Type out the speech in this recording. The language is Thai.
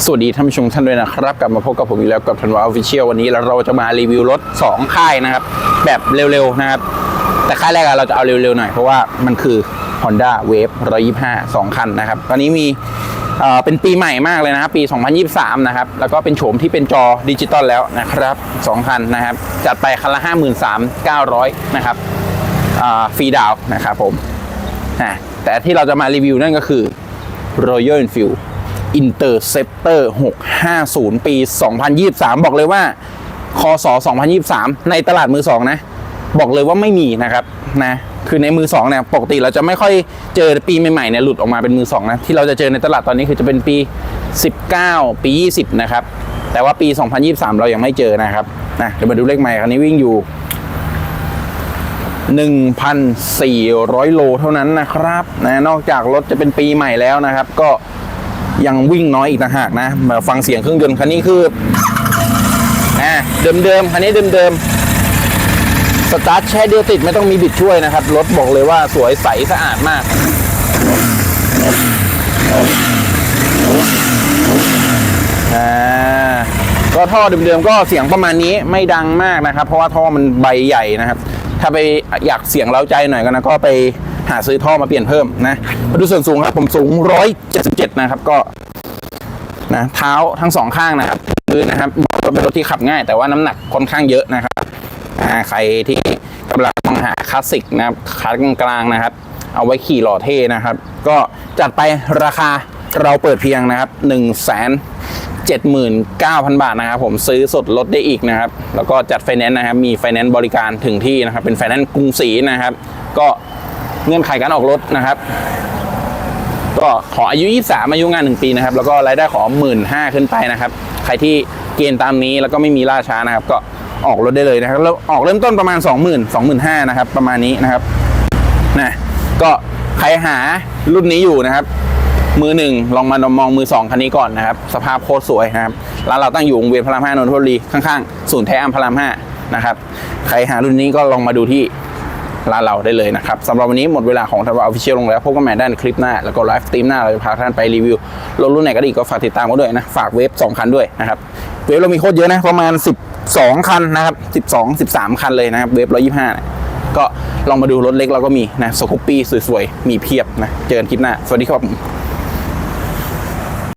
สวัสดีท่านผู้ชมท่านด้วยนะครับ กลับมาพบกับผมอีกแล้วกับธันวาออฟฟิเชียลวันนี้เราจะมารีวิวรถ 2 ค่ายนะครับ แบบเร็วๆนะครับ แต่ค่ายแรกเราจะเอาเร็วๆหน่อย เพราะว่ามันคือ Honda Wave 125 2 คันนะครับ ตอนนี้มีเป็นปีใหม่มากเลยนะครับ ปี 2023 นะครับ แล้วก็เป็นโฉมที่เป็นจอดิจิตอลแล้วนะครับ 2 คันนะครับ จัดไปคันละ 53,900 นะครับฟรีดาวนะครับผมอะแต่ที่เราจะมารีวิวนั่นก็คือ Royal Enfield Interceptor 650 ปี 2023 บอกเลยว่าคศ2023 ในตลาดมือสองนะ บอกเลยว่าไม่มีนะครับนะคือในมือสองเนี่ยปกติเราจะไม่ค่อยเจอปีใหม่ๆเนี่ยหลุดออกมาเป็นมือสองนะที่เราจะเจอในตลาดตอนนี้คือจะเป็นปี 19 ปี 20 นะครับ แต่ว่าปี 2023 เรายังไม่เจอนะครับนะเดี๋ยวมาดูเลขใหม่คันนี้วิ่งอยู่1,400 โลเท่านั้นนะครับนะนอกจากรถจะเป็นปีใหม่แล้วนะครับ ก็ ยังวิ่งน้อยอีกต่างหากนะ มาฟังเสียงเครื่องยนต์คันนี้คืออ่าเดิมๆคันนี้เดิมๆสตาร์ทแช่เดียวติดไม่ต้องมีบิดช่วยนะครับ รถบอกเลยว่าสวยใสสะอาดมากอ่าก็ท่อเดิมๆก็เสียงประมาณนี้ไม่ดังมากนะครับ เพราะว่าท่อมันใบใหญ่นะครับ ถ้าไปอยากเสียงเล้าใจหน่อยก็นะก็ไป หาซื้อท่อมาเปลี่ยนเพิ่มนะมาดูส่วนสูงครับผมสูง 177 นะครับก็นะเท้าทั้งสองข้างนะครับคือนะครับเป็นรถที่ขับง่าย แต่ว่าน้ำหนักค่อนข้างเยอะนะครับใครที่กำลังมองหาคลาสสิกนะครับคัสกลางๆนะครับ เอาไว้ขี่หล่อเท่นะครับ ก็จัดไปราคาเราเปิดเพียงนะครับ1นึ่งแสนเจ็ดหมื่นเก้าพันบาทนะครับ ผมซื้อสดลดได้อีกนะครับ แล้วก็จัดไฟแนนซ์นะครับ มีไฟแนนซ์บริการถึงที่นะครับ เป็นไฟแนนซ์กรุงศรีนะครับ ก็ เงื่อนไขการออกรถนะครับ ก็ขออายุ 23 อายุงาน 1 ปีนะครับ แล้วก็รายได้ขอ 1 5ื่นขึ้นไปนะครับ ใครที่เกณฑ์ตามนี้แล้วก็ไม่มีล่าช้านะครับ ก็ออกรถได้เลยนะครับแล้วออกเริ่มต้นประมาณ 20,000 25,000นะครับ ประมาณนี้นะครับนะก็ใครหารุ่นนี้อยู่นะครับ มือหนึ่งลองมามองมือสองคันนี้ก่อนนะครับ สภาพโคตรสวยนะครับร้านเราตั้งอยู่วงเวียนพระรามห้านนทบุรีข้างๆศูนย์แท้อัมพระรามห้านะครับ ใครหารุ่นนี้ก็ลองมาดูที่ ร้านเราได้เลยนะครับสำหรับวันนี้หมดเวลาของทัวร์ออฟฟิเชียลลงแล้วพบกันใหม่ได้ในคลิปหน้า แล้วก็ไลฟ์สตรีมหน้าเราจะพาท่านไปรีวิวรถรุ่นไหนก็ดีก็ฝากติดตามกันด้วยนะ ฝากเวฟ2คันด้วยนะครับเวฟเรามีโคตรเยอะนะประมาณ 12 คันนะครับ12 13 คันเลยนะครับเวฟ125นี่ยก็ลองมาดูรถเล็กเราก็มีนะสกูปปี้สวยๆมีเพียบนะเจอกันคลิปหน้าสวัสดีครับ